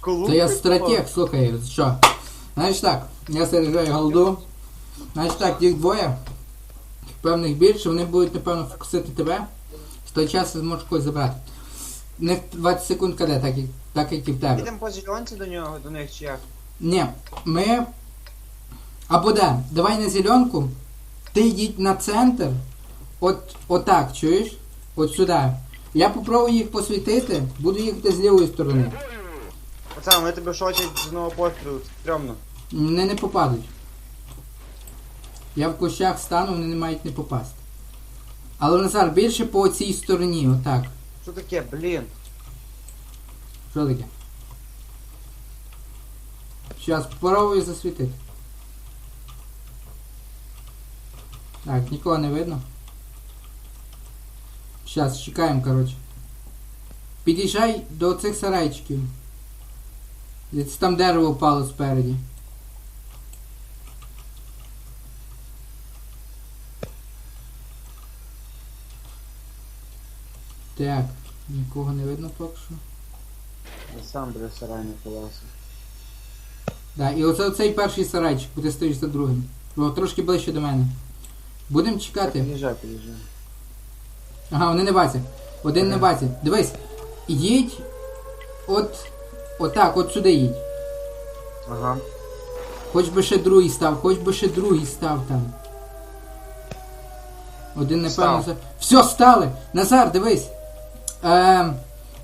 Колумб Це я стратег, слухай, що? Знаєш так, я заряджаю голду. Знаєш так, їх двоє. Певних більше, вони будуть, напевно, фокусити тебе. В той час ти зможеш когось забрати. У них 20 секунд каде, так, і- так як і в тебе. Підемо по зеленці до нього, до них чи як? Ні, ми. Або да, давай на зеленку. Ти йдіть на центр. От отак, чуєш? От сюди. Я попробую їх посвітити, буду їхати з лівої сторони. Пацан, вони тебе шотять з одного пострілу, стрьомно. Вони не попадуть. Я в кущах стану, вони не мають не попасти. Але Назар, більше по цій стороні, отак. Що таке, блін? Що таке? Зараз попробую засвітити. Так, нікого не видно. Зараз чекаємо, коротше. Під'їжджай до цих сарайчиків. Десь там дерево впало спереді. Так, нікого не видно поки що. Я сам біля сарайних колеса. Да, і оце цей перший сарайчик, куди стоїш за другим. О, трошки ближче до мене. Будемо чекати. Під'їжджай, під'їжджай. Ага, вони не бачать. Один не бачить. Дивись, їдь от. Отак, от сюди їдь. Ага. Хоч би ще другий став, хоч би ще другий став там. Один непевно. Став. за- Все, стали! Назар, дивись. Ем,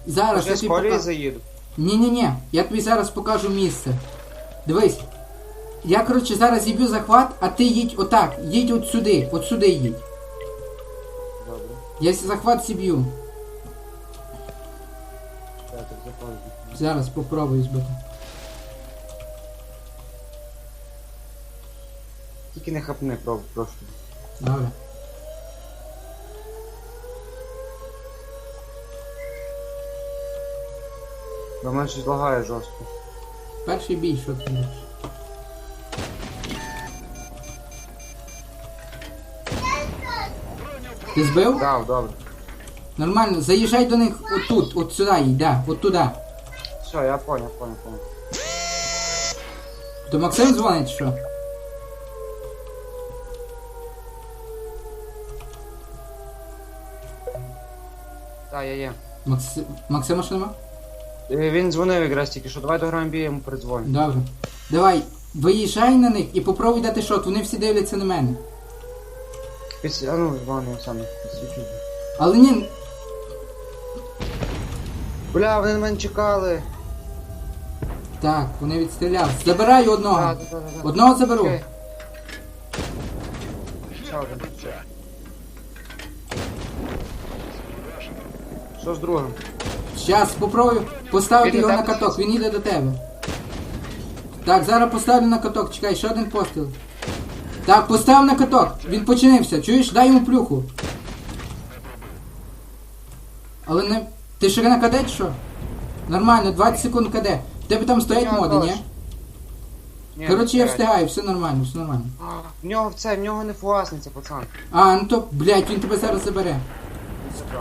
зараз я з тобі колії пока... заїду? Ні-ні-ні, я тобі зараз покажу місце. Дивись. Я, коротше, зараз їб'ю захват, а ти їдь отак. Їдь от сюди, от сюди їдь. Добре. Я ся захват зіб'ю. Я так заходжу. Зараз попробую збити. Тільки не хапни, про- прошу. Добре. Бо мене щось лагає жорстко. Перший бій, що ти робиш? Ти збив? Дав, добре. Нормально, заїжджай до них отут, от сюди да, от туди. Все, я понял, понял, понял. То Максим дзвонить, що? Так, я є. Макси... Максима що нема? Е, Він дзвонив якраз тільки що, давай до Грамбі йому передзвоню. Добре. Давай, виїжджай на них і попробуй дати шот, вони всі дивляться на мене. Після, а ну, дзвони я сам підсвічу. Але ні, Бля, вони на мене чекали. Так, вони відстріляли. Забираю одного. Да, да, да, да. Одного заберу. Окей. Ще один. Що з другим? Щас попробую поставити Він його на каток, він їде до тебе. Так, зараз поставлю на каток, чекай, ще один постріл. Так, постав на каток, він починився, чуєш, дай йому плюху. Але не. Ти ще на каде чи що? Нормально, 20 секунд каде. Тебе там стоять Я моди, ні? теж. Ні, Коротше, я встигаю, все нормально, все нормально. А, В нього в це, в нього не фуасниця, пацан. А, ну то, блядь, він тебе зараз забере.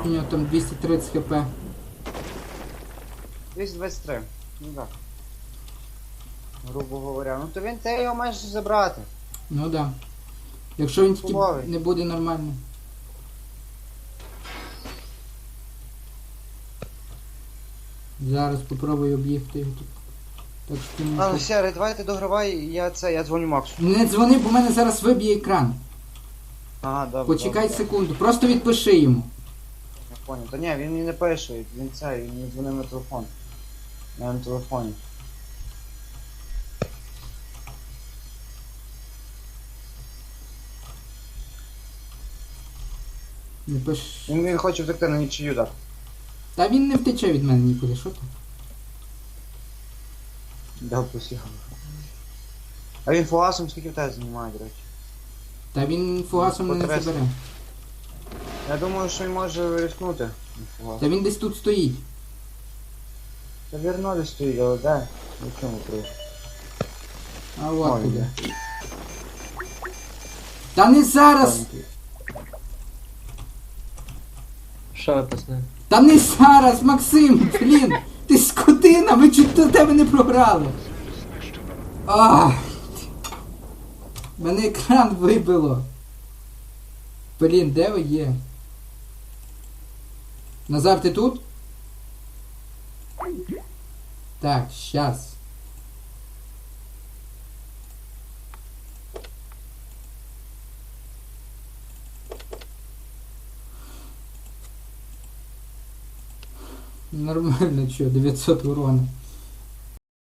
У нього там 230 хп. 223. Ну так. Грубо говоря. Ну то він те його маєш забрати. Ну да. Якщо він тільки не буде нормально. Зараз попробую об'їхати його тут. Так що А, ну не... все, давайте догравай, я це, я дзвоню Максу. не дзвони, бо в мене зараз виб'є екран. Ага, добре. Почекай добре, секунду, просто відпиши йому. Я понял. Та ні, він мені не пише, він це, він мені дзвонив на телефон. Я на телефоні. Не пиш... Він, він хоче втекти на нічию, так. Та він не втече від мене нікуди, що ти? Дав посігав. А він фуасом скільки в тебе знімає, до речі. Та він фугасом не Потрясно. забере. Я думаю, що він може рискнути. на. Та він десь тут стоїть. Та вірно десь стоїть, але де? Ну чому при? А от Ой, куди. де. Та не зараз! Що ви, пацани? Та не зараз, Максим! Блін! Ти Ти скотина, ми чуть до тебе не програли. Ах. Мене екран вибило. Блін, де ви є? Назар, ти тут? Так, щас. Нормально, что, 900 урона.